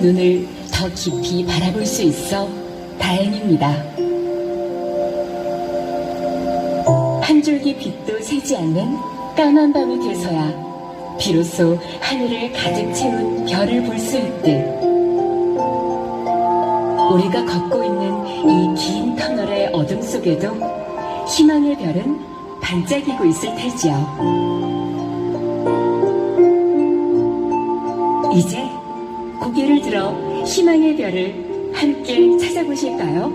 눈을 더 깊이 바라볼 수 있어 다행입니다. 한 줄기 빛도 새지 않는 까만 밤이 돼서야 비로소 하늘을 가득 채운 별을 볼 수 있듯 우리가 걷고 있는 이 긴 터널의 어둠 속에도 희망의 별은 반짝이고 있을 테지요. 이제 고개를 들어 희망의 별을 함께 찾아보실까요?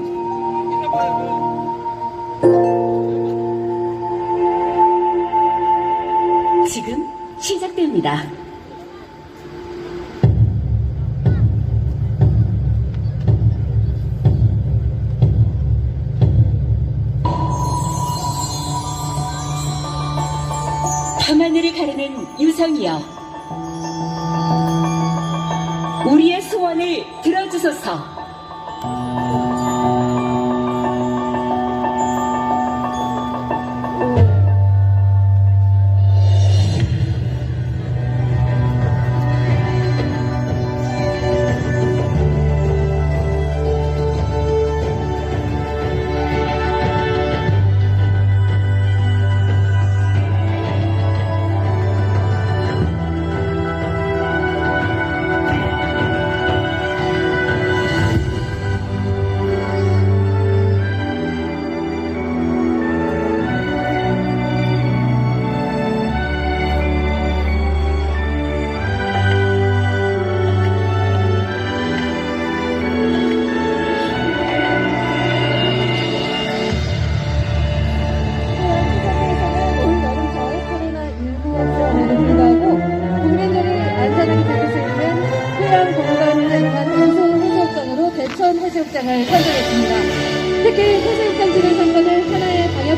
지금 시작됩니다. 밤하늘을 가르는 유성이여 우리의 소원을 들어주소서.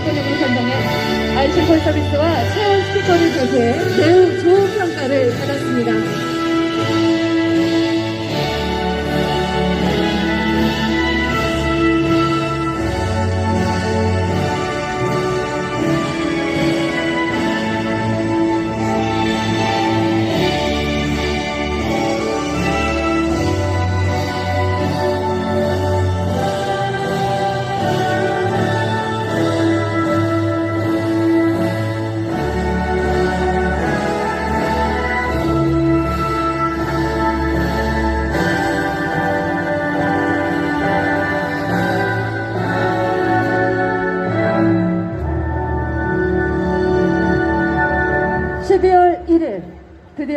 하나의 방역개념을 선정해 안심콜 서비스와 체온 스티커를 제시해 매우 좋은 평가를 받았습니다.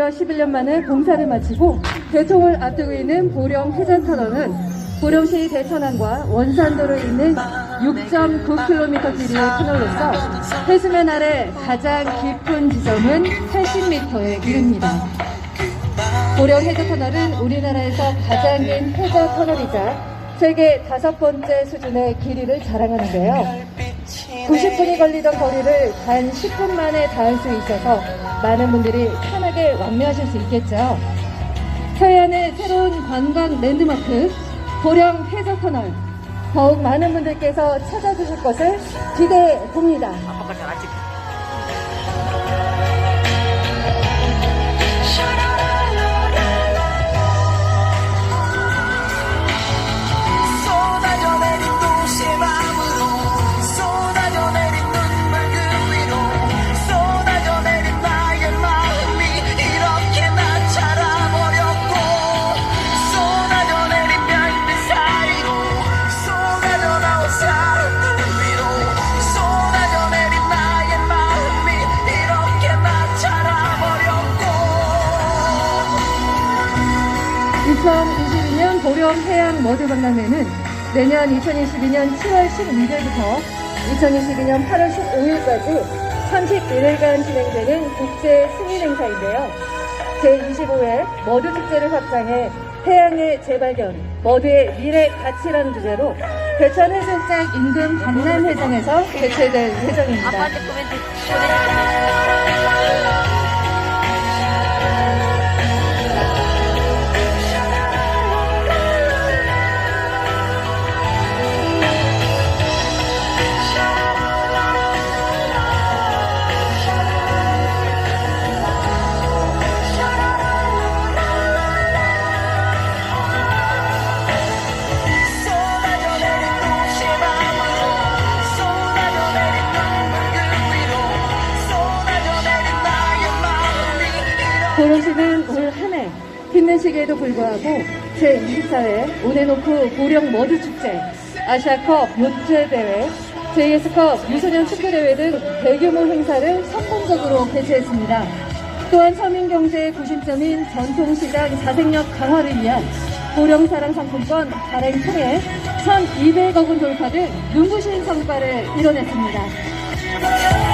드디어 11년 만에 공사를 마치고 개통을 앞두고 있는 보령 해전터널은 보령시 대천항과 원산도로 있는 6.9km 길이의 터널로서 해수면 아래 가장 깊은 지점은 80m에 이릅니다. 보령 해저터널은 우리나라에서 가장 긴 해저터널이자 세계 다섯 번째 수준의 길이를 자랑하는데요. 90분이 걸리던 거리를 단 10분 만에 닿을 수 있어서 많은 분들이 편하게 왕래하실 수 있겠죠. 서해안의 새로운 관광 랜드마크 보령 해저터널 더욱 많은 분들께서 찾아주실 것을 기대해 봅니다. 2022년 보령 해양 머드 박람회는 내년 2022년 7월 12일부터 2022년 8월 15일까지 31일간 진행되는 국제 승인 행사인데요. 제25회 머드 축제를 확장해 해양의 재발견, 머드의 미래 가치라는 주제로 대천 해수욕장 인근 박람회장에서 개최될 예정입니다. 보 령시는 올 한해 힘든 시기에도 불구하고 제24회 온해노프 보령 머드 축제, 아시아컵 요트대회, JS컵 유소년 축구 대회 등 대규모 행사를 성공적으로 개최했습니다. 또한 서민 경제의 구심점인 전통시장 자생력 강화를 위한 보령사랑 상품권 발행 통해 1,200억 원 돌파 등 눈부신 성과를 이뤄냈습니다.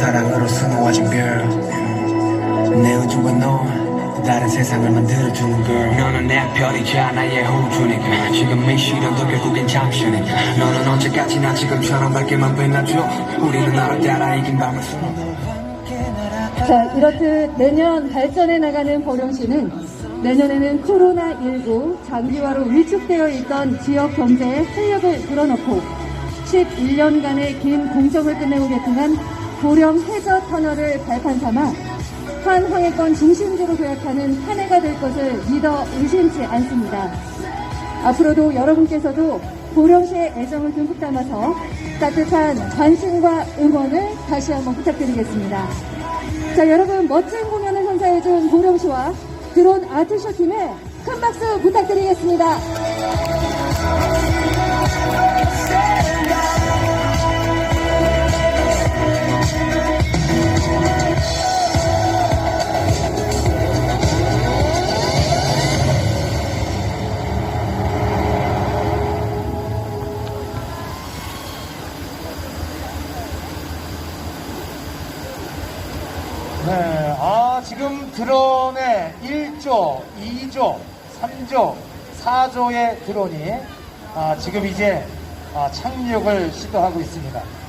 사랑으로 수놓아진 girl 내 우주와 너 다른 세상을 만들어주는 girl 너는 내 별이자 나의 호주니까. 지금 이 시련도 결국엔 잠시니까. 너는 언제까지나 지금처럼 밝게만 빛나줘. 우리는 너를 따라 이긴 밤을 수놓 자, 이렇듯 내년 발전해 나가는 보령시는 내년에는 코로나19 장기화로 위축되어 있던 지역 경제에 활력을 불어넣고 11년간의 긴 공정을 끝내고 개통한 보령 해저 터널을 발판 삼아 한 황해권 중심지로 도약하는 한 해가 될 것을 믿어 의심치 않습니다. 앞으로도 여러분께서도 보령시의 애정을 듬뿍 담아서 따뜻한 관심과 응원을 다시 한번 부탁드리겠습니다. 자, 여러분 멋진 공연을 선사해준 보령시와 드론 아트쇼 팀에 큰 박수 부탁드리겠습니다. 네, 아, 지금 드론에 1조, 2조, 3조, 4조의 드론이 아, 지금 이제 아, 착륙을 시도하고 있습니다.